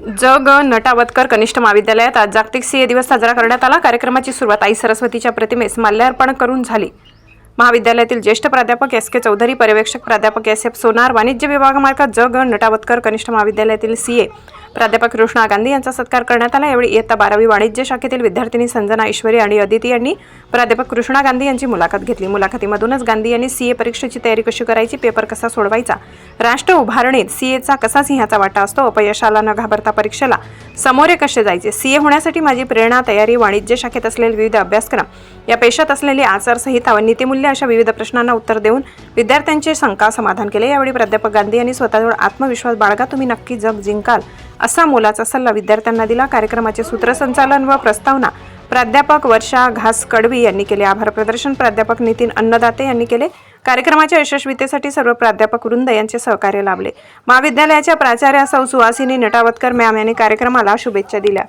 जग नटावतकर कनिष्ठ महाविद्यालयात आज जागतिक सीए दिवस साजरा करण्यात आला. कार्यक्रमाची सुरुवात आई सरस्वतीच्या प्रतिमेस माल्यार्पण करून झाली. महाविद्यालयातील ज्येष्ठ प्राध्यापक एस के चौधरी पर्यवेक्षक प्राध्यापक एस एफ सोनार वाणिज्य विभागमार्फत जग नटावतकर कनिष्ठ महाविद्यालयातील सीए प्राध्यापक कृष्णा गांधी यांचा सत्कार करण्यात आला. यावेळी इयत्ता बारावी वाणिज्य शाखेतील विद्यार्थिनी संजना ईश्वरी आणि अदिती यांनी प्राध्यापक कृष्णा गांधी यांची मुलाखत घेतली. मुलाखतीमधूनच गांधी यांनी सीए परीक्षेची तयारी कशी करायची पेपर कसा सोडवायचा राष्ट्र उभारणीत सीएचा कसा सिंहाचा वाटा असतो अपयशाला न घाबरता परीक्षेला समोरे कसे जायचे सीए होण्यासाठी माझी प्रेरणा तयारी वाणिज्य शाखेत असलेले विविध अभ्यासक्रम या पेशात असलेली आचारसंहिता व नीतिमूल्य अशा विविध प्रश्नांना उत्तर देऊन विद्यार्थ्यांचे शंका समाधान केले. यावेळी प्राध्यापक गांधी यांनी स्वतःजवळ आत्मविश्वास बाळगा तुम्ही नक्की जग जिंकाल असा मोलाचा सल्ला विद्यार्थ्यांना दिला. कार्यक्रमाचे सूत्रसंचालन व प्रस्तावना प्राध्यापक वर्षा घास कडवी यांनी केले. आभार प्रदर्शन प्राध्यापक नितीन अन्नदाते यांनी केले. कार्यक्रमाच्या यशस्वीतेसाठी सर्व प्राध्यापक वृंद यांचे सहकार्य लाभले. महाविद्यालयाच्या प्राचार्या सौ सुहासिनी नटावतकर मॅम यांनी कार्यक्रमाला शुभेच्छा दिल्या.